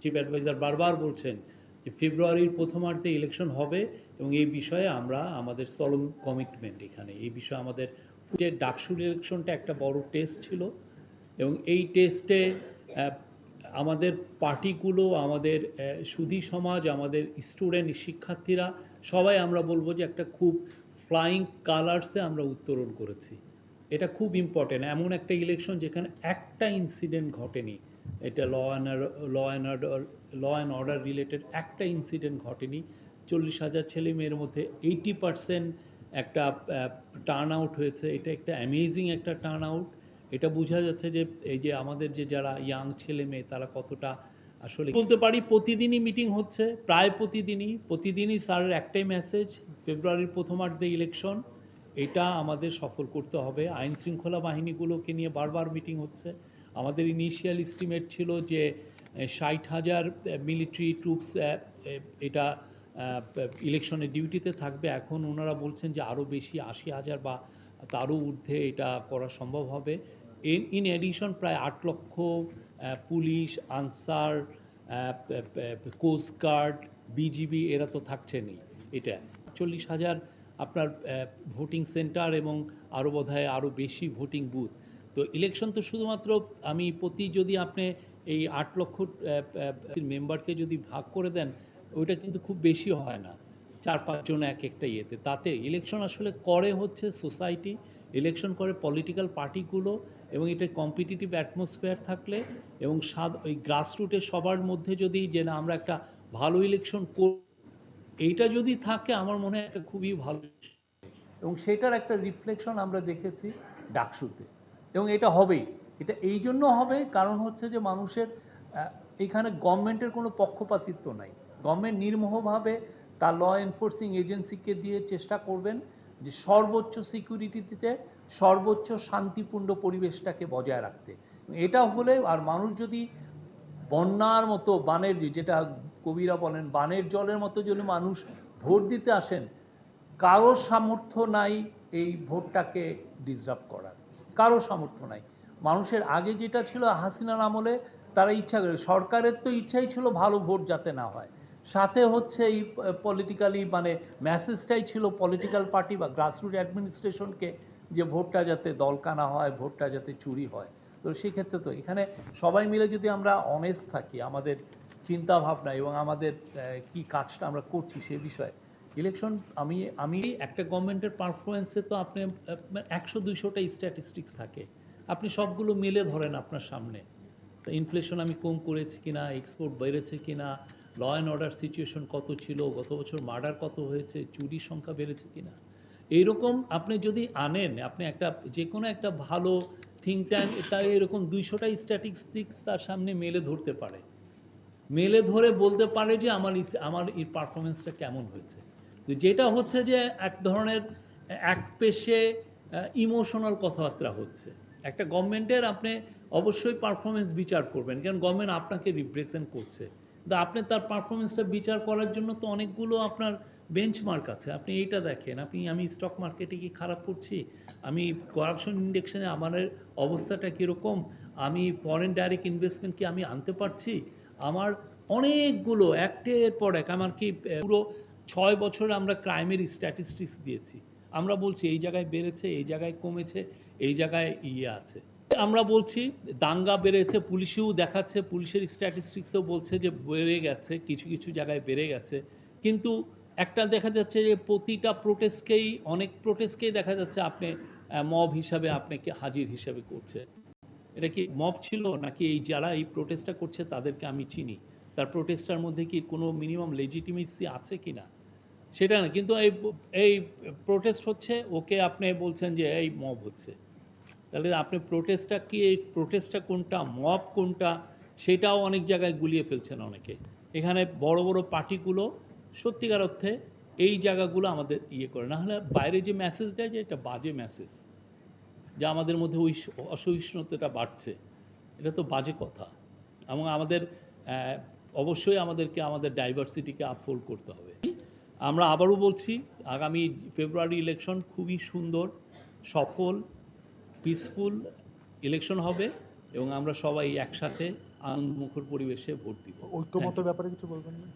Chief adviser বারবার বলছেন যে ফেব্রুয়ারির প্রথমার্ধে ইলেকশন হবে এবং এই বিষয়ে আমরা আমাদের সলম কমিটমেন্ট এখানে। এই বিষয়ে আমাদের যে ডাকসুর ইলেকশনটা একটা বড় টেস্ট ছিল এবং এই টেস্টে আমাদের পার্টিগুলো, আমাদের সুধী সমাজ, আমাদের স্টুডেন্ট শিক্ষার্থীরা সবাই আমরা বলব যে একটা খুব ফ্লাইং কালার্সে আমরা উত্তরণ করেছি। এটা খুব ইম্পর্টেন্ট এমন একটা ইলেকশন যেখানে একটা ইনসিডেন্ট ঘটেনি। এটা law and law and law and order related একটা ইনসিডেন্ট ঘটেনি। চল্লিশ হাজার ছেলে মেয়ের মধ্যে এইটি পার্সেন্ট একটা টার্ন আউট হয়েছে। এটা একটা অ্যামেজিং একটা টার্ন আউট এটা বোঝা যাচ্ছে যে এই যে আমাদের যে যারা ইয়াং ছেলে মেয়ে, তারা কতটা আসলে বলতে পারি প্রতিদিনই মিটিং হচ্ছে। প্রায় প্রতিদিনই প্রতিদিনই স্যারের একটাই মেসেজ ফেব্রুয়ারির প্রথমার্ধে ইলেকশন এটা আমাদের সফল করতে হবে। আইন শৃঙ্খলা বাহিনীগুলোকে নিয়ে বারবার মিটিং হচ্ছে। আমাদের ইনিশিয়াল এস্টিমেট ছিল যে ষাট হাজার মিলিটারি ট্রুপস এটা ইলেকশনে ডিউটিতে থাকবে। এখন ওনারা বলছেন যে আরও বেশি, আশি হাজার বা তারও ঊর্ধ্বে এটা করা সম্ভব হবে। ইন ইন এডিশন প্রায় আট লক্ষ পুলিশ, আনসার কোস্টগার্ড বিজিবি এরা তো থাকছেনই। এটা চল্লিশ হাজার আপনার ভোটিং সেন্টার এবং আরও বোধহয় আরও বেশি ভোটিং বুথ তো ইলেকশন তো শুধুমাত্র আমি প্রতি যদি আপনি এই আট লক্ষ মেম্বারকে যদি ভাগ করে দেন, ওইটা কিন্তু খুব বেশি হয় না। চার পাঁচজন এক একটা ইয়েতে। তাতে ইলেকশন আসলে করে হচ্ছে সোসাইটি ইলেকশন করে পলিটিক্যাল পার্টিগুলো এবং এটা কম্পিটিটিভ অ্যাটমসফিয়ার থাকলে এবং সাদ, ওই গ্রাসরুটে সবার মধ্যে যদি যে না আমরা একটা ভালো ইলেকশন কর এইটা যদি থাকে, আমার মনে হয় একটা খুবই ভালো এবং সেটার একটা রিফ্লেকশন আমরা দেখেছি ডাকসুতে। এবং এটা হবেই। এটা এই জন্য হবে কারণ হচ্ছে যে মানুষের এখানে গভর্নমেন্টের কোনো পক্ষপাতিত্ব নাই। গভর্নমেন্ট নির্মোহভাবে তার ল এনফোর্সিং এজেন্সিকে দিয়ে চেষ্টা করবেন যে সর্বোচ্চ সিকিউরিটি দিতে সর্বোচ্চ শান্তিপূর্ণ পরিবেশটাকে বজায় রাখতে। এটা হলে আর মানুষ যদি বন্যার মতো বানের যেটা কবিরা বলেন, বানের জলের মতো যদি মানুষ ভোট দিতে আসেন কারোর সামর্থ্য নাই এই ভোটটাকে ডিসরাপ্ট করার। কারও সামর্থ্য নাই। মানুষের আগে যেটা ছিল হাসিনার আমলে, তারা ইচ্ছা করে, সরকারের তো ইচ্ছাই ছিল ভালো ভোট যাতে না হয়। সাথে হচ্ছে এই পলিটিক্যালি মানে মেসেজটাই ছিল পলিটিক্যাল পার্টি বা গ্রাসরুট অ্যাডমিনিস্ট্রেশনকে যে ভোটটা যাতে দলকানা হয়, ভোটটা যাতে চুরি হয়। তো সেক্ষেত্রে তো এখানে সবাই মিলে যদি আমরা অনেস্ট থাকি, আমাদের চিন্তা ভাবনা এবং আমাদের কি কাজটা আমরা করছি সে বিষয়ে। ইলেকশন আমি আমি একটা গভর্নমেন্টের পারফরমেন্সে তো আপনি একশো দুইশোটা স্ট্যাটিস্টিক্স থাকে। আপনি সবগুলো মিলে ধরেন আপনার সামনে। ইনফ্লেশন আমি কম করেছি কিনা এক্সপোর্ট বেড়েছে কিনা ল অ্যান্ড অর্ডার সিচুয়েশন কত ছিল, গত বছর মার্ডার কত হয়েছে চুরির সংখ্যা বেড়েছে কিনা। এইরকম আপনি যদি আনেন, আপনি একটা যে কোনো একটা ভালো থিঙ্ক ট্যাঙ্ক তার এরকম দুইশোটা স্ট্যাটিস্টিক্স তার সামনে মেলে ধরতে পারে। মেলে ধরে বলতে পারে যে আমার আমার এই পারফরমেন্সটা কেমন হয়েছে। যেটা হচ্ছে যে এক ধরনের, এক পেশে ইমোশনাল কথাবার্তা হচ্ছে। একটা গভর্নমেন্টের আপনি অবশ্যই পারফরমেন্স বিচার করবেন, কারণ গভর্নমেন্ট আপনাকে রিপ্রেজেন্ট করছে। কিন্তু আপনি তার পারফরমেন্সটা বিচার করার জন্য তো অনেকগুলো আপনার বেঞ্চমার্ক আছে। আপনি এইটা দেখেন, আপনি, আমি স্টক মার্কেটে কি খারাপ করছি? আমি করাপশন ইন্ডেকশনে আমার অবস্থাটা কীরকম? আমি ফরেন ডাইরেক্ট ইনভেস্টমেন্ট কি আমি আনতে পারছি? আমার অনেকগুলো, একটের পর এক, আমার কি পুরো ছয় বছর আমরা ক্রাইমের স্ট্যাটিস্টিক্স দিয়েছি। আমরা বলছি এই জায়গায় বেড়েছে, এই জায়গায় কমেছে, এই জায়গায় ইয়ে আছে। আমরা বলছি দাঙ্গা বেড়েছে, পুলিশেও দেখাচ্ছে, পুলিশের স্ট্যাটিস্টিক্সেও বলছে যে বেড়ে গেছে, কিছু কিছু জায়গায় বেড়ে গেছে। কিন্তু একটা দেখা যাচ্ছে যে প্রতিটা প্রোটেস্টকেই অনেক প্রোটেস্টকেই দেখা যাচ্ছে আপনি মব হিসাবে আপনাকে হাজির হিসাবে করছে। এটা কি মব ছিল নাকি এই যারা এই প্রোটেস্টটা করছে তাদেরকে আমি চিনি? তার প্রোটেস্টার মধ্যে কি কোনো মিনিমাম লেজিটিমেসি আছে কি না সেটা না, কিন্তু এই এই প্রোটেস্ট হচ্ছে, ওকে আপনি বলছেন যে এই মব হচ্ছে। তাহলে আপনি প্রোটেস্টটা কি, এই প্রোটেস্টটা কোনটা, মব কোনটা, সেটাও অনেক জায়গায় গুলিয়ে ফেলছেন অনেকে। এখানে বড় বড় পার্টিগুলো সত্যিকার অর্থে এই জায়গাগুলো আমাদের ইয়ে করে। না হলে বাইরে যে মেসেজ দেয় যে এটা বাজে মেসেজ যে আমাদের মধ্যে ওই অসহিষ্ণুতাটা বাড়ছে। এটা তো বাজে কথা। এবং আমাদের অবশ্যই আমাদেরকে আমাদের ডাইভার্সিটিকে আপহোল্ড করতে হবে। আমরা আবারও বলছি আগামী ফেব্রুয়ারি ইলেকশন খুবই সুন্দর সফল পিসফুল ইলেকশন হবে এবং আমরা সবাই একসাথে আনন্দমুখর পরিবেশে ভোট দিব। ঐক্যমতের ব্যাপারে কিছু বলবেন না?